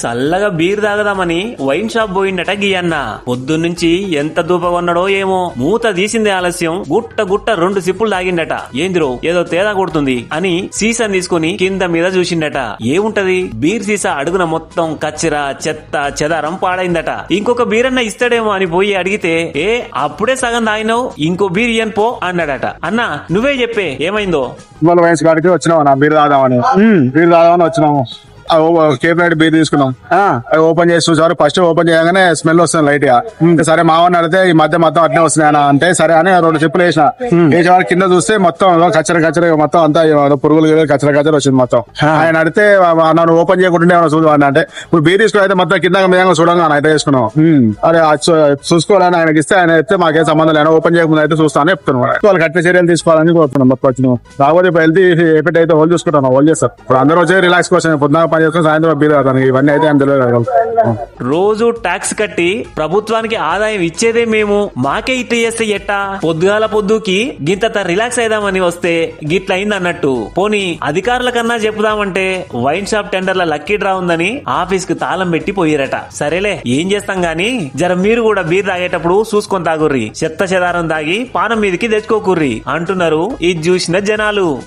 చల్లగా బీర్ తాగదామని wine shop పోయిండట గియన్న. పొద్దున్నుంచి ఎంత దూప కొన్నాడో ఏమో మూత తీసింది ఆలస్యం. గుట్ట గుట్ట రెండు సిప్పులు తాగిండట. ఏందిరో ఏదో తేడా కొడుతుంది అని సీసాని తీసుకుని కింద మీద చూసిండట. ఏముంటది? బీర్ సీసా అడుగున మొత్తం కచ్చిర చెత్త చెదారం పాడైందట. ఇంకొక బీర్ అన్న ఇస్తాడేమో అని పోయి అడిగితే ఏ అప్పుడే సగం తాగినావు? ఇంకో బీర్ ఇయ్యను పో అన్నాడట. అన్నా నువ్వే చెప్పే ఏమైందో? వాళ్ళ వయసు కాడికి వచ్చినాం నా బీర్ తాదామని బీర్ తాదామని వచ్చినాము. కేప్ నైట్ బీర్ తీసుకున్నాం. అది ఓపెన్ చేసి చూసారు ఫస్ట్ ఓపెన్ చేయగానే స్మెల్ వస్తుంది లైట్గా సరే మావని అడిగితే ఈ మధ్య మొత్తం అట్నే వస్తున్నాయి అన్న అంటే సరే అని రెండు చెప్పులు వేసిన. వేసేవాడు కింద చూస్తే మొత్తం కచ్చర కచ్చర మొత్తం అంతా పురుగులు కచ్చర కచ్చర వచ్చింది మొత్తం. ఆయన అడిగితే నన్ను ఓపెన్ చేయకుండా చూడు అని అంటే ఇప్పుడు బీర్ తీసుకుని అయితే మొత్తం కింద మీద చూడంగా అయితే వేసుకున్నాం అరే చూసుకోవాలని ఆయనకి ఇస్తే ఆయన అయితే మాకేం సంబంధం లేదు ఓపెన్ చేయకుండా అయితే చూస్తానని చెప్తున్నాం వాళ్ళు కట్టిన చర్యలు తీసుకోవాలని కోరుతున్నాం మొత్తం వచ్చినాం ఇప్పుడు హెల్తీ ఎఫెక్ట్ అయితే హోల్ చూసుకుంటాం హోల్ చేస్తారు. ఇప్పుడు అందరూ వచ్చి రిలాక్స్ కోసం పొద్దున పని చేసుకుని సాయంత్రం బిల్ అతను ఇవన్నీ అయితే ఏం తెలియదు రోజు ట్యాక్స్ కట్టి ప్రభుత్వానికి ఆదాయం ఇచ్చేదే మేము. మాకే ఇట్లా చేస్తే ఎట్టా? పొద్దుగాల పొద్దుకి గింత రిలాక్స్ అయిదామని వస్తే గిట్ల అయింది అన్నట్టు పోనీ అధికారుల కన్నా చెప్పుదామంటే వైన్ షాప్ టెండర్ల లక్కీ డ్రా ఉందని ఆఫీస్కు తాళం పెట్టి పోయిరట. సరేలే ఏం చేస్తాం గాని? జర మీరు కూడా బీర్ తాగేటప్పుడు చూసుకొని తాగుర్రి. చెత్త చెదారం తాగి పానం మీదకి తెచ్చుకోకుర్రి. అంటున్నారు ఇది చూసిన జనాలు.